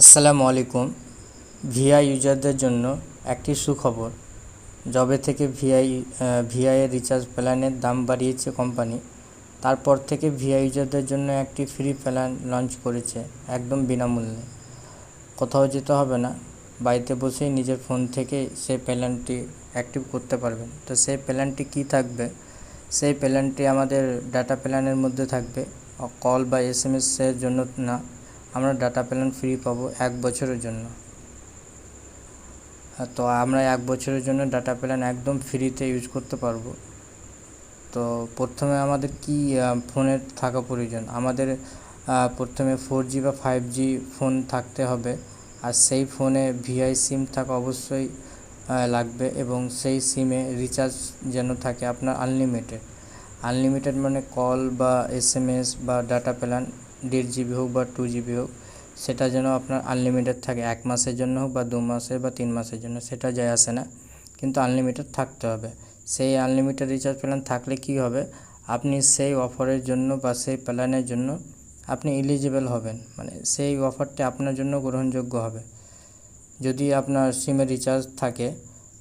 আসসালামু আলাইকুম। ভিআই ইউজারদের জন্য একটি সুখবর। যবে থেকে ভিআই ভিআইয়ের রিচার্জ প্ল্যানের দাম বাড়িয়েছে কোম্পানি, তারপর থেকে ভিআই ইউজারদের জন্য একটি ফ্রি প্ল্যান লঞ্চ করেছে একদম বিনামূল্যে। কোথাও যেতে হবে না, বাড়িতে বসেই নিজের ফোন থেকে সেই প্ল্যানটি অ্যাক্টিভ করতে পারবেন। তো সেই প্ল্যানটি কী থাকবে? সেই প্ল্যানটি আমাদের ডাটা প্ল্যানের মধ্যে থাকবে। কল বা এস এম এসের জন্য না আমরা ডাটা প্ল্যান ফ্রি পাবো এক বছরের জন্য। তো আমরা এক বছরের জন্য ডাটা প্ল্যান একদম ফ্রিতে ইউজ করতে পারব। তো প্রথমে আমাদের কি ফোনের থাকা প্রয়োজন? আমাদের প্রথমে ফোর জি বা ফাইভ জি ফোন থাকতে হবে। আর সেই ফোনে ভিআই সিম থাকা অবশ্যই লাগবে এবং সেই সিমে রিচার্জ যেন থাকে আপনার আনলিমিটেড আনলিমিটেড মানে কল বা এস এম এস বা ডাটা প্ল্যান দেড় জিবি হোক বা টু জিবি হোক, সেটা যেন আপনার আনলিমিটেড থাকে। এক মাসের জন্য হোক বা দু মাসের বা তিন মাসের জন্য, সেটা যায় আসে না। কিন্তু আনলিমিটেড থাকতে হবে। সেই আনলিমিটেড রিচার্জ প্ল্যান থাকলে কী হবে? আপনি সেই অফারের জন্য বা সেই প্ল্যানের জন্য আপনি এলিজিবল হবেন। মানে সেই অফারটি আপনার জন্য গ্রহণযোগ্য হবে। যদি আপনার সিমে রিচার্জ থাকে,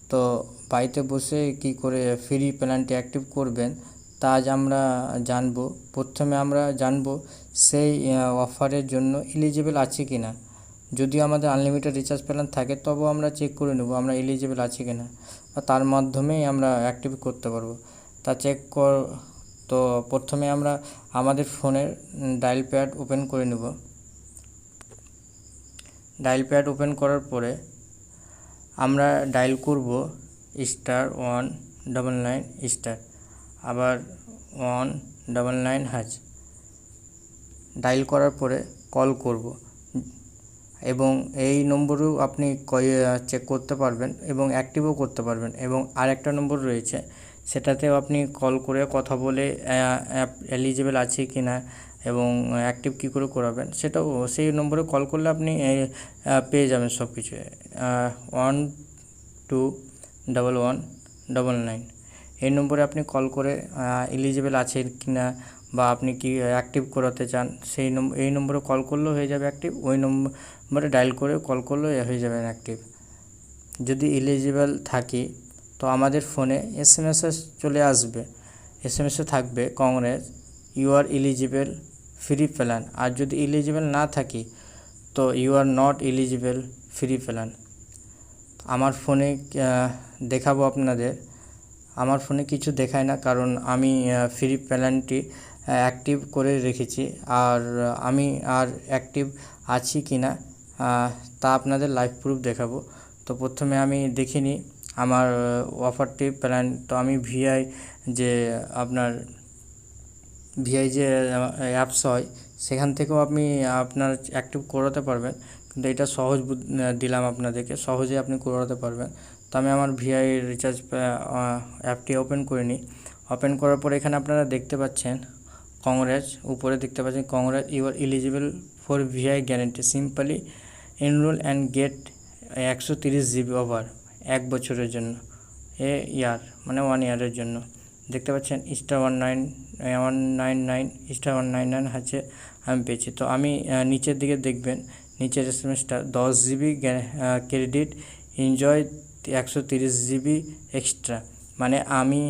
তো বাড়িতে বসে কী করে ফ্রি প্ল্যানটি অ্যাক্টিভ করবেন? তা আজ আমরা জানব। প্রথমে আমরা জানব সেই অফারের জন্য এলিজিবল আছে কি না যদি আমাদের আনলিমিটেড রিচার্জ প্ল্যান থাকে, তবেও আমরা চেক করে নেব আমরা এলিজিবল আছি কি না তার মাধ্যমেই আমরা অ্যাক্টিভ করতে পারব। তা চেক কর, তো প্রথমে আমরা আমাদের ফোনের ডায়াল প্যাড ওপেন করে নেব। ডায়াল প্যাড ওপেন করার পরে আমরা ডায়াল করব star one double nine star আবার one double nine hash dial করার পরে কল করব। এবং এই নম্বরেও আপনি চেক করতে পারবেন এবং অ্যাক্টিভও করতে পারবেন। এবং আরেকটা নম্বর রয়েছে, সেটাতেও আপনি কল করে কথা বলে অ্যাপ এলিজিবল আছে কি না এবং অ্যাক্টিভ কী করে করাবেন, সেটাও সেই নম্বরে কল করলে আপনি পেয়ে যাবেন সব কিছু one two double one double nine. এই নম্বরে আপনি কল করে এলিজিবল আছেন কি না বা আপনি কি অ্যাক্টিভ করাতে চান, সেই এই নম্বরে কল করলেও হয়ে যাবে অ্যাক্টিভ ওই নম্বরে ডায়াল করে কল করলেও হয়ে যাবে অ্যাক্টিভ যদি এলিজিবল থাকি, তো আমাদের ফোনে এস এম চলে আসবে। এস এম থাকবে congrats you are eligible free plan আর যদি এলিজিবল না থাকি, তো you are not eligible free plan আমার ফোনে দেখাবো আপনাদের। আমার ফোনে কিছু দেখায় না, কারণ আমি ফ্রি প্ল্যানটি অ্যাক্টিভ করে রেখেছি। আর আমি আর অ্যাক্টিভ আছি কি না তা আপনাদের লাইভ প্রুফ দেখাবো। তো প্রথমে আমি দেখিনি আমার অফারটি প্ল্যান তো আমি ভিআই যে আপনার ভিআই যে অ্যাপস হয়, সেখান থেকেও আপনি, আপনার অ্যাক্টিভ করাতে পারবেন। কিন্তু এটা সহজ দিলাম আপনাদেরকে সহজে আপনি করাতে পারবেন। তো আমি আমার ভিআই রিচার্জ অ্যাপটি ওপেন করে নিই ওপেন করার পর এখানে আপনারা দেখতে পাচ্ছেন কংগ্রেস উপরে দেখতে পাচ্ছেন congrats you are eligible for Vi guarantee simply enrol and get একশো তিরিশ জিবি ওভার এক বছরের জন্য এ ইয়ার মানে ওয়ান ইয়ারের জন্য। দেখতে পাচ্ছেন star one nine one nine nine star one nine nine আছে, আমি পেয়েছি। তো আমি নিচের দিকে দেখবেন, নিচের এস এম এসটা দশ জিবি ক্রেডিট এনজয় একশো তিরিশ জিবি এক্সট্রা মানে আমি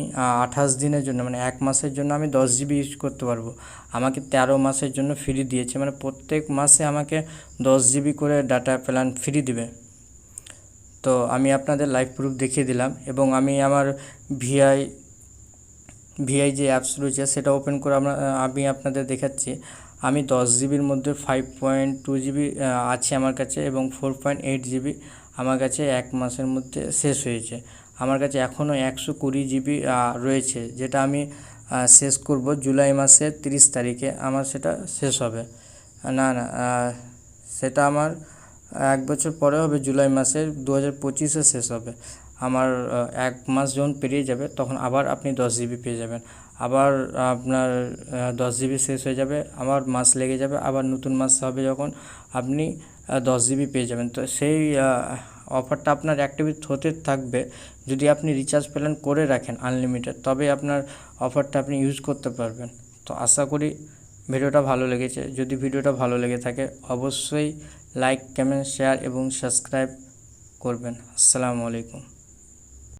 আঠাশ দিনের জন্য মানে এক মাসের জন্য আমি দশ জিবি ইউজ করতে পারব। আমাকে তেরো মাসের জন্য ফ্রি দিয়েছে। মানে প্রত্যেক মাসে আমাকে দশ জিবি করে ডাটা প্ল্যান ফ্রি দিবে। তো আমি আপনাদের লাইভ প্রুফ দেখিয়ে দিলাম এবং আমি আমার ভিআই ভিআই যে অ্যাপস রয়েছে, সেটা ওপেন করে আমরা আমি আপনাদের দেখাচ্ছি। আমি দশ জিবির মধ্যে ফাইভ পয়েন্ট টু জিবি আছে আমার কাছে এবং ফোর পয়েন্ট এইট জিবি আমার কাছে এক মাসের মধ্যে শেষ হয়েছে। আমার কাছে এখনও একশো কুড়ি জিবি রয়েছে, যেটা আমি শেষ করব জুলাই মাসের তিরিশ তারিখে। আমার সেটা শেষ হবে। না না সেটা আমার এক বছর পরে হবে, জুলাই মাসের দু হাজার পঁচিশে শেষ হবে। আমার এক মাস যখন পেরিয়ে যাবে, তখন আবার আপনি দশ জিবি পেয়ে যাবেন। আবার আপনার দশ জিবি শেষ হয়ে যাবে, আবার মাস লেগে যাবে, আবার নতুন মাস হবে যখন আপনি দশ জিবি পেয়ে যাবেন। তো সেই অফারটা আপনার অ্যাক্টিভেট হতে থাকবে। যদি আপনি রিচার্জ প্ল্যান করে রাখেন আনলিমিটেড তবে আপনার অফারটা আপনি ইউজ করতে পারবেন। তো আশা করি ভিডিওটা ভালো লেগেছে। যদি ভিডিওটা ভালো লেগে থাকে, অবশ্যই লাইক কমেন্ট শেয়ার এবং সাবস্ক্রাইব করবেন। আসসালামু আলাইকুম।